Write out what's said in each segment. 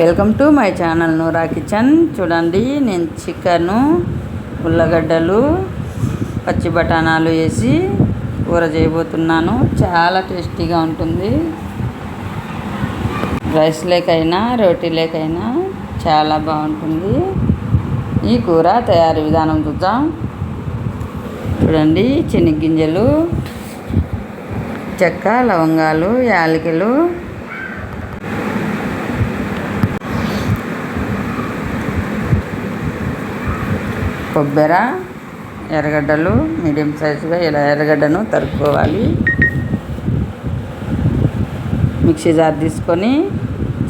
Welcome to my channel Noora kitchen. చూడండి నేను chicken ఉల్లగడ్డలు పచ్చి బఠానాలు వేసి కూర చేయబోతున్నాను. చాలా టేస్టీగా ఉంటుంది. రైస్ లేకైనా రోటీ లేకైనా చాలా బాగుంటుంది. ఈ కూర తయారీ విధానం చూద్దాం. చూడండి చెనిగ్గింజలు చెక్క లవంగాలు యాలకులు కొబ్బరి ఎర్రగడ్డలు మీడియం సైజుగా ఇలా ఎర్రగడ్డను తరుక్కోవాలి. మిక్సీ జార్ తీసుకొని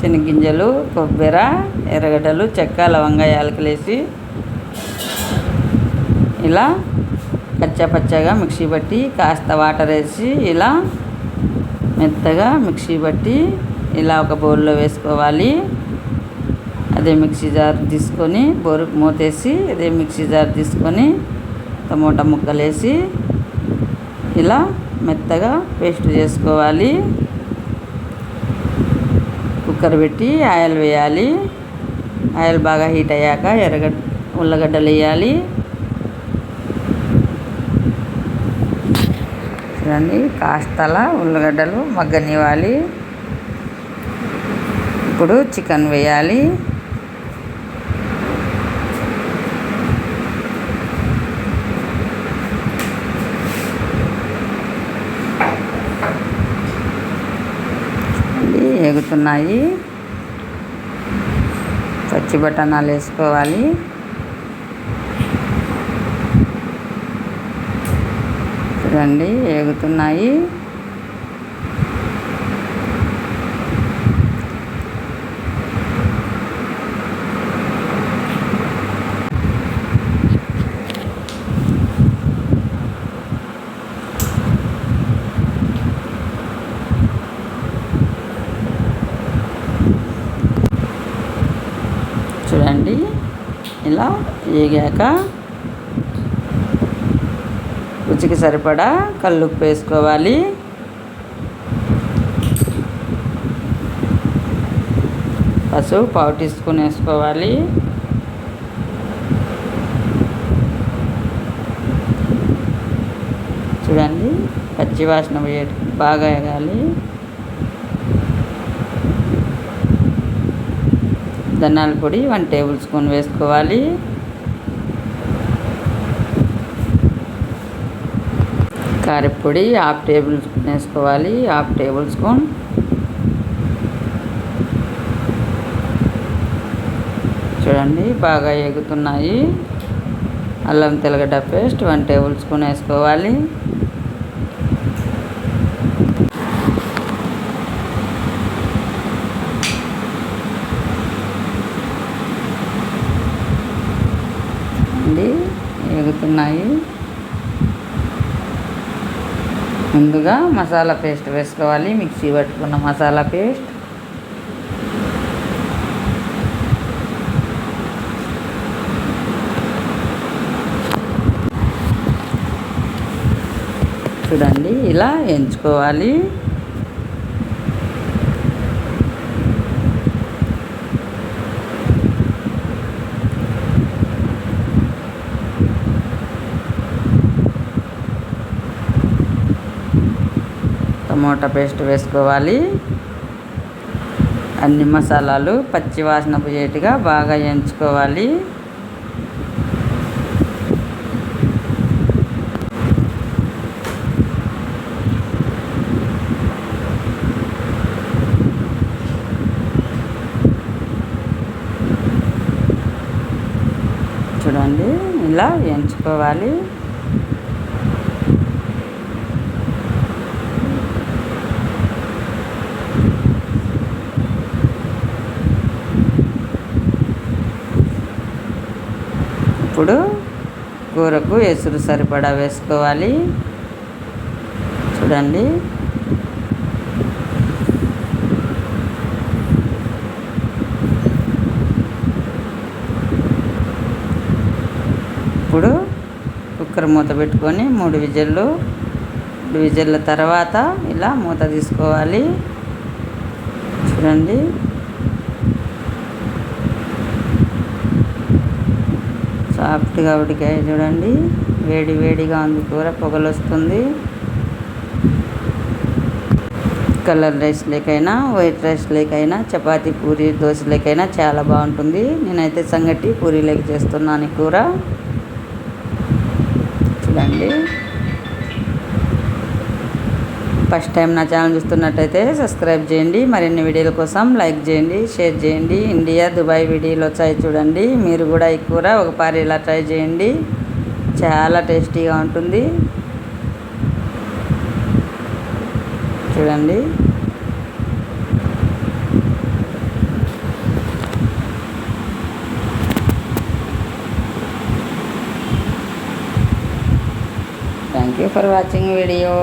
శనగింజలు కొబ్బరి ఎర్రగడ్డలు చెక్క లవంగా యాలకలేసి ఇలా పచ్చా పచ్చగా మిక్సీ పట్టి కాస్త వాటర్ వేసి ఇలా మెత్తగా మిక్సీ పట్టి ఇలా ఒక బౌల్లో వేసుకోవాలి. అదే మిక్సీ జార్ తీసుకొని బోరు మూతేసి అదే మిక్సీ జార్ తీసుకొని టమోటా ముక్కలు వేసి ఇలా మెత్తగా పేస్ట్ చేసుకోవాలి. కుక్కర్ పెట్టి ఆయిల్ వేయాలి. ఆయిల్ బాగా హీట్ అయ్యాక ఎర్రగడ్డ ఉల్లగడ్డలు వేయాలి. చూడండి కాస్తలా ఉల్లగడ్డలు మగ్గనివ్వాలి. ఇప్పుడు చికెన్ వేయాలి. ఎగుతున్నాయి పచ్చి బఠానాలు వేసుకోవాలి. చూడండి ఏగుతున్నాయి. చూడండి. ఇలా వేగాక రుచికి సరిపడా కళ్ళుప్పు వేసుకోవాలి. పసుపు పావు టీ స్పూన్ వేసుకోవాలి. చూడండి పచ్చి వాసన బాగా ఎగాలి ధనాల పొడి వన్ టేబుల్ స్పూన్ వేసుకోవాలి. కారపొడి హాఫ్ టేబుల్ స్పూన్ వేసుకోవాలి. Half tablespoon. చూడండి బాగా ఎగుతున్నాయి అల్లం తెల్లగడ్డ పేస్ట్ వన్ టేబుల్ స్పూన్ వేసుకోవాలి. ఎగుతున్నాయి. ముందుగా మసాలా పేస్ట్ వేసుకోవాలి మిక్సీ పట్టుకున్న మసాలా పేస్ట్. చూడండి ఇలా ఎంచుకోవాలి. టమోటా పేస్ట్ వేసుకోవాలి. అన్ని మసాలాలు పచ్చి వాసన పోయేట్టుగా బాగా ఎంచుకోవాలి. చూడండి ఇలా ఎంచుకోవాలి. ఇప్పుడు కూరకు ఎసురు సరిపడా వేసుకోవాలి. చూడండి. ఇప్పుడు కుక్కర్ మూత పెట్టుకొని మూడు విజిల్లు మూడు విజిల్ల తర్వాత ఇలా మూత తీసుకోవాలి. చూడండి. సాఫ్ట్గా ఉడికాయి చూడండి. వేడి వేడిగా ఉంది కూర పొగలు వస్తుంది కలర్ రైస్ లేకైనా వైట్ రైస్ లేకైనా చపాతీ పూరి దోశ లేకైనా చాలా బాగుంటుంది. నేనైతే సంగటి పూరీలోకి చేస్తున్నాను కూర. చూడండి. ఫస్ట్ టైం నా ఛానల్ చూస్తున్నట్టయితే సబ్స్క్రైబ్ చేయండి. మరిన్ని వీడియోల కోసం లైక్ చేయండి షేర్ చేయండి. ఇండియా దుబాయ్ వీడియోలు వచ్చాయి చూడండి. మీరు కూడా ఈ కూర ఒకసారి ఇలా ట్రై చేయండి. చాలా టేస్టీగా ఉంటుంది. చూడండి. Thank you for watching video